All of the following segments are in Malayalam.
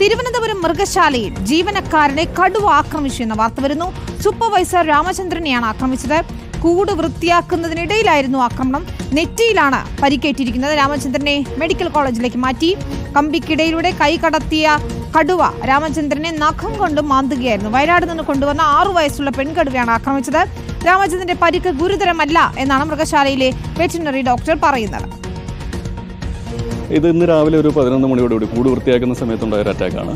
തിരുവനന്തപുരം മൃഗശാലയിൽ ജീവനക്കാരനെ കടുവ ആക്രമിച്ചു എന്ന വാർത്ത വരുന്നു. സൂപ്പർവൈസർ രാമചന്ദ്രനെയാണ് ആക്രമിച്ചത്. കൂട് വൃത്തിയാക്കുന്നതിനിടയിലായിരുന്നു ആക്രമണം. നെറ്റിയിലാണ് പരിക്കേറ്റിരിക്കുന്നത്. രാമചന്ദ്രനെ മെഡിക്കൽ കോളേജിലേക്ക് മാറ്റി. കമ്പിക്കിടയിലൂടെ കൈ കടത്തിയ കടുവ രാമചന്ദ്രനെ നഖം കൊണ്ട് മാന്തുകയായിരുന്നു. വയനാട് നിന്ന് കൊണ്ടുവന്ന ആറു വയസ്സുള്ള പെൺകടുവയാണ് ആക്രമിച്ചത്. രാമചന്ദ്രന്റെ പരിക്ക് ഗുരുതരമല്ല എന്നാണ് മൃഗശാലയിലെ വെറ്റിനറി ഡോക്ടർ പറയുന്നത്. ഇത് ഇന്ന് രാവിലെ ഒരു പതിനൊന്ന് മണിയോടുകൂടി കൂട് വൃത്തിയാക്കുന്ന സമയത്തുണ്ടായ ഒരു അറ്റാക്കാണ്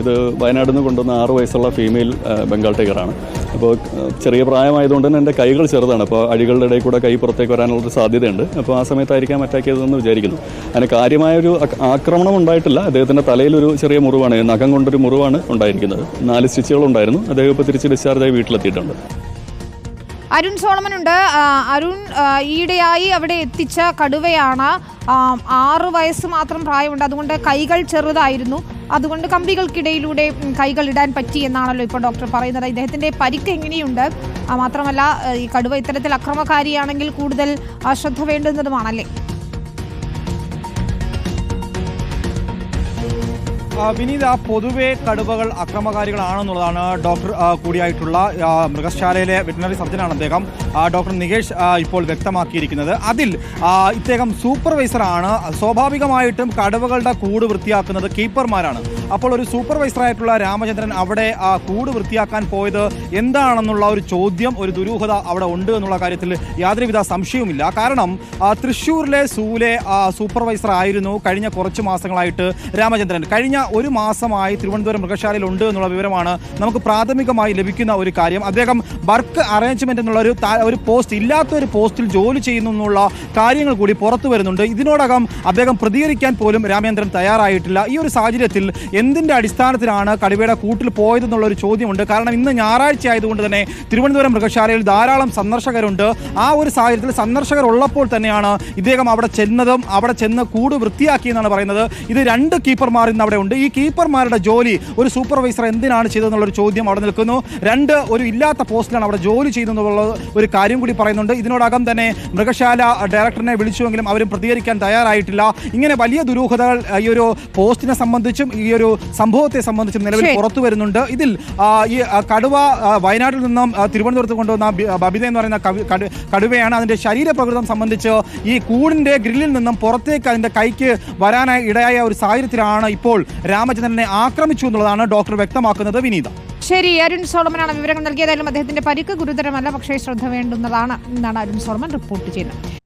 ഇത് വയനാട് നിന്ന് കൊണ്ടുവന്ന ആറ് വയസ്സുള്ള ഫീമെയിൽ ബംഗാൾ ടൈഗറാണ് അപ്പോൾ ചെറിയ പ്രായമായതുകൊണ്ട് തന്നെ എന്റെ കൈകൾ ചെറുതാണ്. അപ്പോൾ അഴികളുടെ ഇടയിൽ കൂടെ കൈ പുറത്തേക്ക് വരാനുള്ളൊരു സാധ്യതയുണ്ട്. അപ്പോൾ ആ സമയത്തായിരിക്കാം അറ്റാക്ക് ചെയ്തതെന്ന് വിചാരിക്കുന്നു. അതിന് കാര്യമായൊരു ആക്രമണം ഉണ്ടായിട്ടില്ല. അദ്ദേഹത്തിന്റെ തലയിലൊരു ചെറിയ മുറിവാണ് നഖം കൊണ്ടൊരു മുറിവാണ് ഉണ്ടായിരിക്കുന്നത്. നാല് സ്റ്റിച്ചുകൾ ഉണ്ടായിരുന്നു. അദ്ദേഹം ഇപ്പോൾ തിരിച്ച് ഡിസ്ചാർജായി വീട്ടിലെത്തിയിട്ടുണ്ട്. അരുൺ സോളമൻ ഉണ്ട് അരുൺ ഈയിടെയായി അവിടെ എത്തിച്ച കടുവയാണ്. ആറ് വയസ്സ് മാത്രം പ്രായമുണ്ട്. അതുകൊണ്ട് കൈകൾ ചെറുതായിരുന്നു. അതുകൊണ്ട് കമ്പികൾക്കിടയിലൂടെ കൈകൾ ഇടാൻ പറ്റി എന്നാണല്ലോ ഇപ്പോൾ ഡോക്ടർ പറയുന്നത്. ഇദ്ദേഹത്തിന്റെ പരിക്ക് എങ്ങനെയുണ്ട്? മാത്രമല്ല ഈ കടുവ ഇത്തരത്തിൽ അക്രമകാരിയാണെങ്കിൽ കൂടുതൽ ശ്രദ്ധ വേണ്ടുന്നതുമാണല്ലേ? വിനീത പൊതുവെ കടുവകൾ അക്രമകാരികളാണെന്നുള്ളതാണ് ഡോക്ടർ കൂടിയായിട്ടുള്ള മൃഗശാലയിലെ വെറ്റിനറി സർജനാണ് അദ്ദേഹം. ഡോക്ടർ നികേഷ് ഇപ്പോൾ വ്യക്തമാക്കിയിരിക്കുന്നത്. അതിൽ ഇദ്ദേഹം സൂപ്പർവൈസറാണ്. സ്വാഭാവികമായിട്ടും കടുവകളുടെ കൂട് വൃത്തിയാക്കുന്നത് കീപ്പർമാരാണ്. അപ്പോൾ ഒരു സൂപ്പർവൈസറായിട്ടുള്ള രാമചന്ദ്രൻ അവിടെ കൂട് വൃത്തിയാക്കാൻ പോയത് എന്താണെന്നുള്ള ഒരു ചോദ്യം ഒരു ദുരൂഹത അവിടെ ഉണ്ട് എന്നുള്ള കാര്യത്തിൽ യാതൊരുവിധ സംശയവുമില്ല. കാരണം തൃശ്ശൂരിലെ സൂലെ സൂപ്പർവൈസർ ആയിരുന്നു കഴിഞ്ഞ കുറച്ച് മാസങ്ങളായിട്ട് രാമചന്ദ്രൻ. കഴിഞ്ഞ ഒരു മാസമായി തിരുവനന്തപുരം മൃഗശാലയിൽ ഉണ്ട് എന്നുള്ള വിവരമാണ് നമുക്ക് പ്രാഥമികമായി ലഭിക്കുന്ന ഒരു കാര്യം. അദ്ദേഹം വർക്ക് അറേഞ്ച്മെന്റ് എന്നുള്ള ഒരു ഒരു പോസ്റ്റ് ഇല്ലാത്ത ഒരു പോസ്റ്റിൽ ജോലി ചെയ്യുന്നു എന്നുള്ള കാര്യങ്ങൾ കൂടി പുറത്തു വരുന്നുണ്ട്. ഇതിനോടകം അദ്ദേഹം പ്രതികരിക്കാൻ പോലും രാമേന്ദ്രൻ തയ്യാറായിട്ടില്ല. ഈ ഒരു സാഹചര്യത്തിൽ എന്തിന്റെ അടിസ്ഥാനത്തിലാണ് കടുവയുടെ കൂട്ടിൽ പോയതെന്നുള്ള ഒരു ചോദ്യമുണ്ട്. കാരണം ഇന്ന് ഞായറാഴ്ച ആയതുകൊണ്ട് തന്നെ തിരുവനന്തപുരം മൃഗശാലയിൽ ധാരാളം സന്ദർശകരുണ്ട്. ആ ഒരു സാഹചര്യത്തിൽ സന്ദർശകർ ഉള്ളപ്പോൾ തന്നെയാണ് ഇദ്ദേഹം അവിടെ ചെന്നതും അവിടെ ചെന്ന് കൂട് വൃത്തിയാക്കിയെന്നാണ് പറയുന്നത്. ഇത് രണ്ട് കീപ്പർമാർ ഇന്ന് അവിടെ ഉണ്ട്. ഈ കീപ്പർമാരുടെ ജോലി ഒരു സൂപ്പർവൈസർ എന്തിനാണ് ചെയ്തതെന്നുള്ളൊരു ചോദ്യം അവിടെ നിൽക്കുന്നു. രണ്ട് ഒരു ഇല്ലാത്ത പോസ്റ്റിലാണ് അവിടെ ജോലി ചെയ്തെന്നുള്ള ഒരു കാര്യം കൂടി പറയുന്നുണ്ട്. ഇതിനോടകം തന്നെ മൃഗശാല ഡയറക്ടറിനെ വിളിച്ചുവെങ്കിലും അവരും പ്രതികരിക്കാൻ തയ്യാറായിട്ടില്ല. ഇങ്ങനെ വലിയ ദുരൂഹതകൾ ഈ ഒരു പോസ്റ്റിനെ സംബന്ധിച്ചും ഈ ഒരു സംഭവത്തെ സംബന്ധിച്ചും നിലവിൽ. പുറത്തു വരുന്നുണ്ട്. ഇതിൽ ഈ കടുവ വയനാട്ടിൽ നിന്നും തിരുവനന്തപുരത്ത് കൊണ്ടുവന്ന ബബിത എന്ന് പറയുന്ന കടുവയാണ് അതിന്റെ ശരീരപ്രകൃതം സംബന്ധിച്ച് ഈ കൂടിന്റെ ഗ്രില്ലിൽ നിന്നും പുറത്തേക്ക് അതിന്റെ കൈക്ക് വരാനായി ഇടയായ ഒരു സാഹചര്യത്തിലാണ് ഇപ്പോൾ രാമചന്ദ്രനെ ആക്രമിച്ചു എന്നുള്ളതാണ് ഡോക്ടർ വ്യക്തമാക്കുന്നത് വിനീത. ശരി അരുൺ സോളമനാണ് വിവരങ്ങൾ നൽകിയതായാലും അദ്ദേഹത്തിന്റെ പരിക്ക് ഗുരുതരമല്ല പക്ഷേ ശ്രദ്ധ വേണ്ടുന്നതാണ്. എന്നാണ് അരുൺ സോളമൻ റിപ്പോർട്ട് ചെയ്യുന്നത്.